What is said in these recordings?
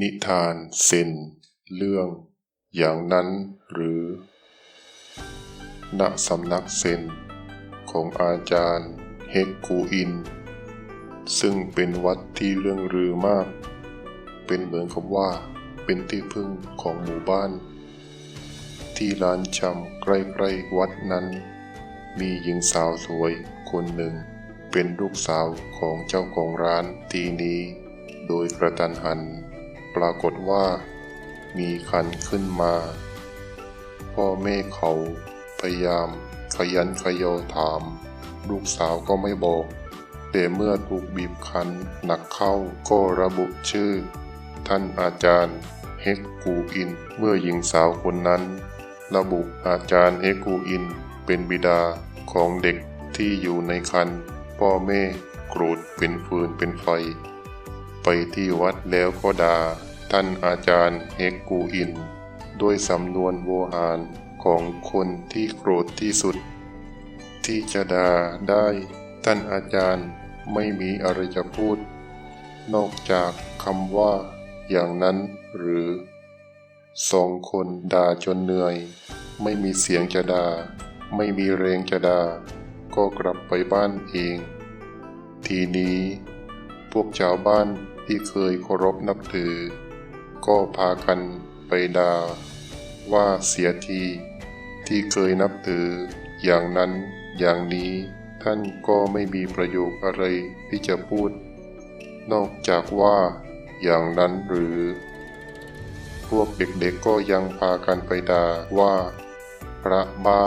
นิทานเซนเรื่อง อย่างนั้นหรือ ณ สำนักเซนของอาจารย์เฮกกูอิน ซึ่งเป็นวัดที่เรื่องลือมาก เป็นเหมือนกับว่าเป็นที่พึ่งของหมู่บ้าน ที่ร้านชำใกล้ๆวัดนั้น มีหญิงสาวสวยคนหนึ่ง เป็นลูกสาวของเจ้าของร้านที่นี้ โดยกระตันหัน ปรากฏว่า มีคันขึ้นมา พ่อแม่เขาพยายามขยันขยอถาม ลูกสาวก็ไม่บอก แต่เมื่อถูกบีบคั้นหนักเข้าก็ระบุชื่อ ท่านอาจารย์เฮกกูอิน เมื่อหญิงสาวคนนั้น ระบุอาจารย์เฮกกูอิน เป็นบิดาของเด็กที่อยู่ในคันพ่อแม่โกรธเป็นฟืนเป็นไฟ ไปที่วัดแล้วก็ด่าท่านอาจารย์เฮกกูอิน ด้วยสำนวนโวหารของคนที่โกรธที่สุด ที่จะด่าได้ ท่านอาจารย์ไม่มีอะไรจะพูด นอกจากคำว่า อย่างนั้นหรือสองคนด่าจนเหนื่อย ไม่มีเสียงจะด่าไม่มีแรงจะด่าก็กลับไปบ้านเอง ทีนี้ พวกชาวบ้าน ที่เคยเคารพนับถือ ก็พากันไปด่าว่าเสียทีที่เคยนับถือ อย่างนั้นอย่างนี้ท่านก็ไม่มีประโยชน์อะไรที่จะพูด นอกจากว่าอย่างนั้นหรือ พวกเด็กๆก็ยังพากันไปด่าว่า พระบ้า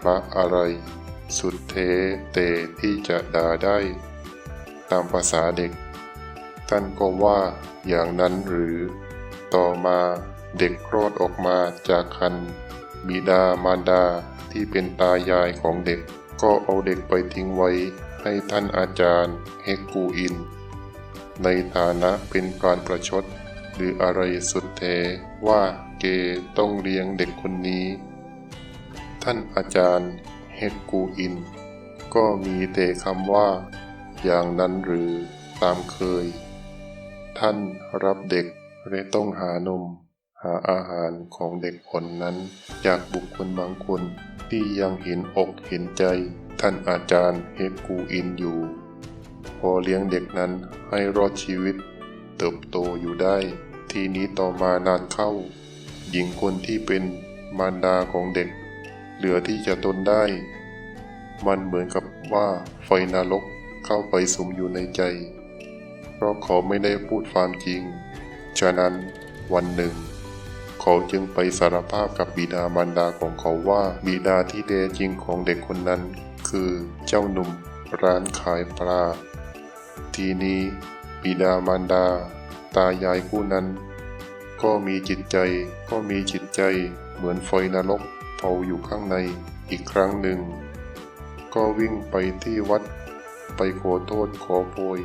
พระอะไร สุดเทเตที่จะด่าได้ ตามภาษาเด็ก ท่านก็ว่าอย่างนั้นหรือ ต่อมาเด็กคลอดออกมาจากคันบิดามารดาที่เป็นตายายของเด็ก ก็เอาเด็กไปทิ้งไว้ให้ท่านอาจารย์เฮกูอิน ในฐานะเป็นการประชด หรืออะไรสุดแท้ว่าเกต้องเลี้ยงเด็กคนนี้ ท่านอาจารย์เฮกกูอิน ก็มีแต่คำว่า อย่างนั้นหรือตามเคย ท่านรับเด็กและต้องหานม หาอาหารของเด็กคนนั้น จากบุคคลบางคนที่ยังเห็นอกเห็นใจ ท่านอาจารย์เฮกูอินอยู่ พอเลี้ยงเด็กนั้นให้รอดชีวิต เติบโตอยู่ได้ ทีนี้ต่อมานานเข้า หญิงคนที่เป็นมารดาของเด็ก เหลือที่จะทนได้ มันเหมือนกับว่าไฟนรกเข้าไปสุมอยู่ในใจ ราะเขาไม่ได้พูดความจริง ฉะนั้นวันหนึ่ง เขาจึงไปสารภาพกับบิดามารดาของเขาว่าบิดาที่แท้จริงของเด็กคนนั้น คือเจ้าหนุ่มร้านขายปลา ทีนี้บิดามารดา ตายายคู่นั้น ก็มีจิตใจก็มีจิตใจเหมือนไฟนรกเผาอยู่ข้างในอีกครั้งหนึ่ง ก็วิ่งไปที่วัดไปขอโทษขอโพย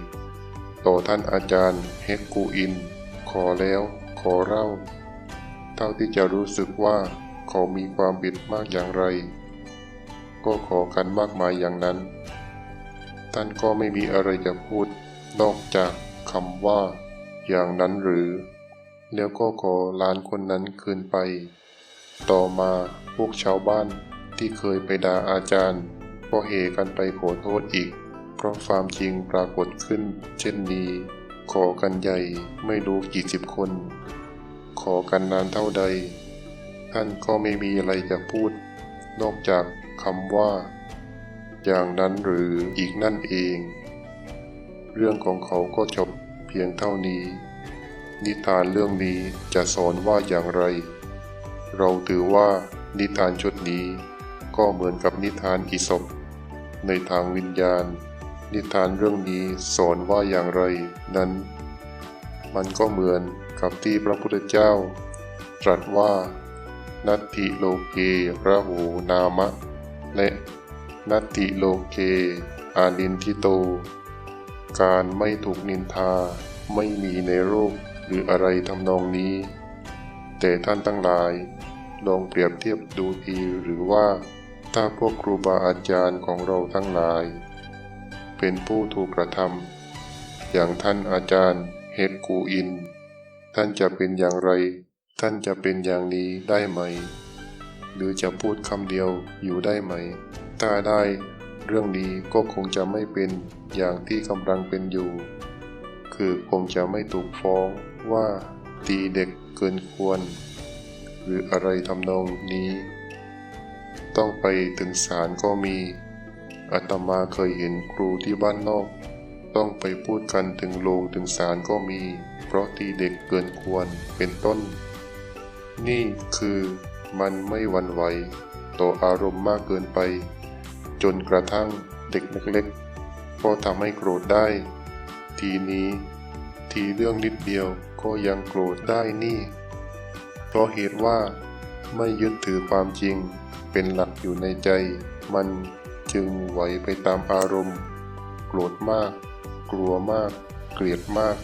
ต่อท่านอาจารย์เฮกกูอิน ขอแล้วขอเล่า เท่าที่จะรู้สึกว่าเขามีความผิดมากอย่างไร ก็ขอกันมากมายอย่างนั้น ท่านก็ไม่มีอะไรจะพูด นอกจากคำว่า อย่างนั้นหรือ แล้วก็ขอลานคนนั้นคืนไป ต่อมาพวกชาวบ้านที่เคยไปด่าอาจารย์ ก็เฮกันไปขอโทษอีก เพราะความจริงปรากฏขึ้น เช่นนี้ ขอกันใหญ่ไม่รู้กี่สิบคน ขอกันนานเท่าใด ท่านก็ไม่มีอะไรจะพูด นอกจากคำว่า อย่างนั้นหรืออีกนั่นเอง เรื่องของเขาก็จบเพียงเท่านี้ นิทานเรื่องนี้จะสอนว่าอย่างไร เราถือว่านิทานชุดนี้ก็เหมือนกับนิทานอีสปในทางวิญญาณ นิทานเรื่องนี้สอนว่าอย่างไรนั้น มันก็เหมือนกับที่พระพุทธเจ้า ตรัสว่า นัตติโลเกระโหนามะ และนัตติโลเกอานินทิโต การไม่ถูกนินทาไม่มีในโลกหรืออะไรทำนองนี้ แต่ท่านทั้งหลาย ลองเปรียบเทียบดูทีหรือว่า ถ้าพวกครูบาอาจารย์ของเราทั้งหลาย เป็นผู้ถูกกระทำอย่างท่านอาจารย์เฮกกูอิน ท่านจะเป็นอย่างไร ท่านจะเป็นอย่างนี้ได้ไหม หรือจะพูดคำเดียวอยู่ได้ไหม ถ้าได้เรื่องนี้ก็คงจะไม่เป็นอย่างที่กำลังเป็นอยู่ คือคงจะไม่ถูกฟ้องว่าตีเด็กเกินควร หรืออะไรทำนองนี้ ต้องไปถึงศาลก็มี อาตมาเคยเห็นครูที่บ้านนอก ต้องไปพูดกันถึงโรงถึงศาลก็มี เพราะตีเด็กเกินควรเป็นต้น นี่คือมันไม่วันไหว ต่ออารมณ์มากเกินไป จนกระทั่งเด็กเล็กๆก็ทำให้โกรธได้ ทีนี้ ทีเรื่องนิดเดียวก็ยังโกรธได้นี่ เพราะเหตุว่าไม่ยึดถือความจริงเป็นหลักอยู่ในใจ มัน จึงไหวไปตามอารมณ์ โกรธมาก กลัวมาก เกลียดมาก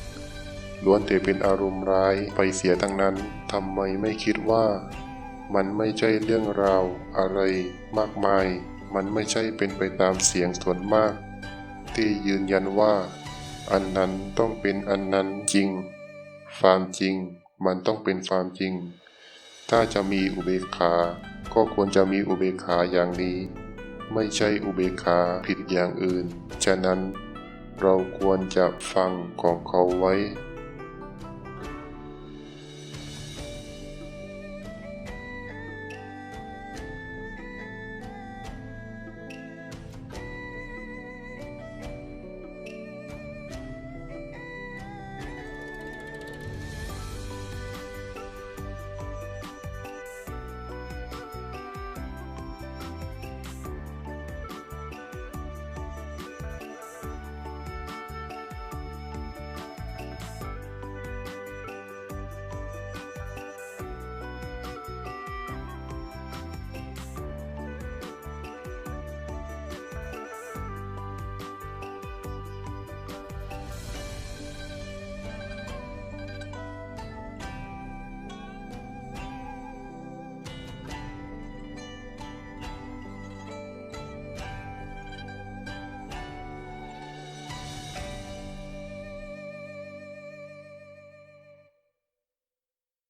ล้วนแต่เป็นอารมณ์ร้ายไปเสียทั้งนั้นทำไมไม่คิดว่า มันไม่ใช่เรื่องราวอะไรมากมาย มันไม่ใช่เป็นไปตามเสียงส่วนมาก ที่ยืนยันว่า อันนั้นต้องเป็นอันนั้นจริงความจริง มันต้องเป็นความจริง ถ้าจะมีอุเบกขา ก็ควรจะมีอุเบกขาอย่างนี้ ไม่ใช่อุเบกขาผิดอย่างอื่น ฉะนั้นเราควรจะฟังของเขาไว้